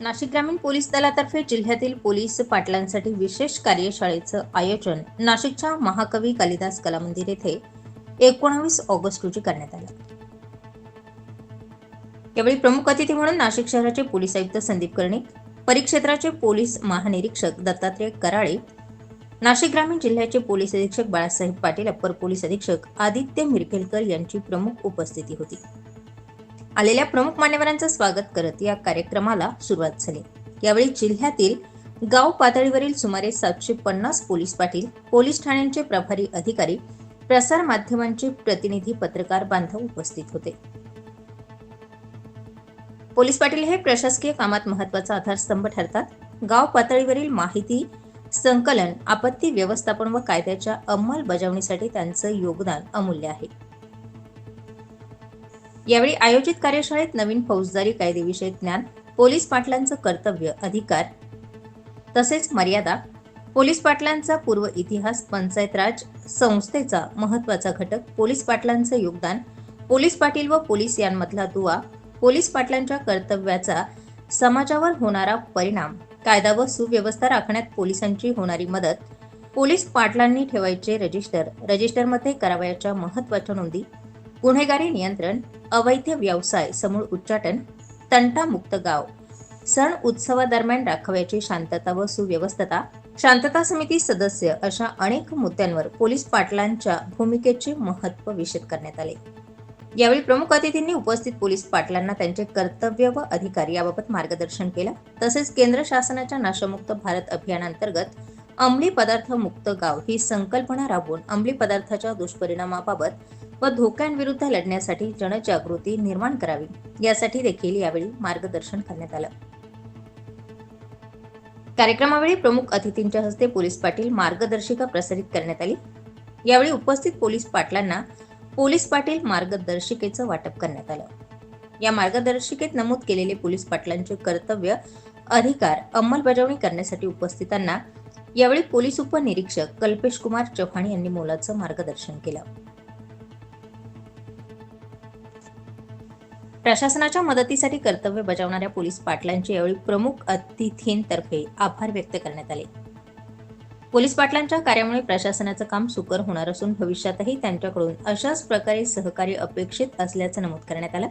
नाशिक ग्रामीण पोलीस दलातर्फे जिल्ह्यातील पोलीस पाटलांसाठी विशेष कार्यशाळेचं आयोजन नाशिकच्या महाकवी कालिदास कला मंदिर येथे एकोणावीस ऑगस्ट रोजी करण्यात आलं. यावेळी प्रमुख अतिथी म्हणून नाशिक शहराचे पोलीस आयुक्त संदीप कर्णिक परिक्षेत्राचे पोलीस महानिरीक्षक दत्तात्रय कराळे नाशिक ग्रामीण जिल्ह्याचे पोलीस अधीक्षक बाळासाहेब पाटील अप्पर पोलीस अधीक्षक आदित्य मिरकेलकर यांची प्रमुख उपस्थिती होती. आलेल्या प्रमुख मान्यवरांचं स्वागत करत या कार्यक्रमाला सुरुवात झाली. यावेळी जिल्ह्यातील गाव पातळीवरील सुमारे सातशे पन्नास पोलीस पाटील पोलीस ठाण्यांचे प्रभारी अधिकारी प्रसार माध्यमांचे प्रतिनिधी पत्रकार बांधव उपस्थित होते. पोलीस पाटील हे प्रशासकीय कामात महत्त्वाचा आधारस्तंभ ठरतात. गाव पातळीवरील माहिती संकलन आपत्ती व्यवस्थापन व कायद्याच्या अंमलबजावणीसाठी त्यांचं योगदान अमूल्य आहे. यावेळी आयोजित कार्यशाळेत नवीन फौजदारी कायदेविषयक ज्ञान पोलीस पाटलांचं कर्तव्य अधिकार तसेच मर्यादा. पोलीस पाटलांचा पूर्व इतिहास पंचायत राज संस्थेचा महत्त्वाचा घटक पोलीस पाटलांचं योगदान पोलीस पाटील व पोलीस यांमधला दुवा पोलीस पाटलांच्या कर्तव्याचा समाजावर होणारा परिणाम कायदा व सुव्यवस्था राखण्यात पोलिसांची होणारी मदत पोलीस पाटलांनी ठेवायचे रजिस्टर रजिस्टरमध्ये करावयाच्या महत्त्वाच्या नोंदी गुन्हेगारी नियंत्रण अवैध व्यवसाय समूळ उच्चाटन तंटामुक्त गाव. सण उत्सवादरम्यान राखव्याची शांतता व सुव्यवस्थता. शांतता समिती सदस्य अशा अनेक मुद्द्यांवर पोलीस पाटलांच्या भूमिकेचे महत्त्व विशद करण्यात आले. यावेळी प्रमुख अतिथींनी उपस्थित पोलीस पाटलांना त्यांचे कर्तव्य व अधिकार याबाबत मार्गदर्शन केलं. तसेच केंद्र शासनाच्या नाशमुक्त भारत अभियानांतर्गत अंमली पदार्थ मुक्त गाव ही संकल्पना राबवून अंमली पदार्थाच्या दुष्परिणामाबाबत व धोक्यांविरुद्ध लढण्यासाठी जनजागृती निर्माण करावी यासाठी देखील यावेळी मार्गदर्शन करण्यात आलं. कार्यक्रमावेळी प्रमुख अतिथींच्या हस्ते पोलीस पाटील मार्गदर्शिका प्रसारित करण्यात आली. यावेळी उपस्थित पोलीस पाटलांना पोलीस पाटील मार्गदर्शिकेचं वाटप करण्यात आलं. या मार्गदर्शिकेत नमूद केलेले पोलीस पाटलांचे कर्तव्य अधिकार अंमलबजावणी करण्यासाठी उपस्थितांना यावेळी पोलीस उपनिरीक्षक कल्पेश कुमार चव्हाण यांनी मोलाचं मार्गदर्शन केलं. प्रशासनाच्या मदतीसाठी कर्तव्य बजावणाऱ्या पोलीस पाटलांचे यावेळी प्रमुख अतिथींतर्फे आभार व्यक्त करण्यात आले. पोलीस पाटलांच्या कार्यामुळे प्रशासनाचं काम सुकर होणार असून भविष्यातही त्यांच्याकडून अशाच प्रकारे सहकार्य अपेक्षित असल्याचं नमूद करण्यात आलं.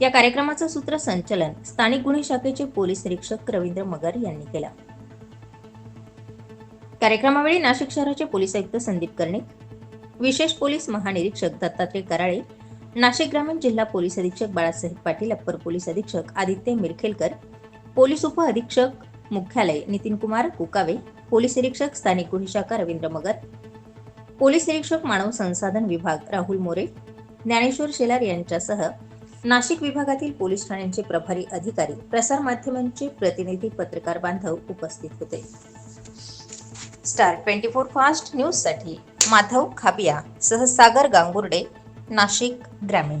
या कार्यक्रमाचं सूत्रसंचलन स्थानिक गुन्हे शाखेचे पोलीस निरीक्षक रवींद्र मगर यांनी केलं. कार्यक्रमावेळी नाशिक शहराचे पोलीस आयुक्त संदीप कर्णिक विशेष पोलीस महानिरीक्षक दत्तात्रय कराळे नाशिक ग्रामीण जिल्हा पोलीस अधीक्षक बाळासाहेब पाटील अप्पर पोलीस अधीक्षक आदित्य मिरखेलकर पोलीस उप अधीक्षक मुख्यालय नितीन कुमार कुकावे पोलीस निरीक्षक स्थानिक गुन्हे शाखा रवींद्र मगर पोलीस निरीक्षक मानव संसाधन विभाग राहुल मोरे ज्ञानेश्वर शेलार यांच्यासह नाशिक विभागातील पोलीस ठाण्यांचे प्रभारी अधिकारी प्रसार माध्यमांचे प्रतिनिधी पत्रकार बांधव उपस्थित होते. स्टार ट्वेंटी फोर फास्ट न्यूजसाठी माधव खाबिया सह सागर गांगुर्डे नाशिक ग्रामीण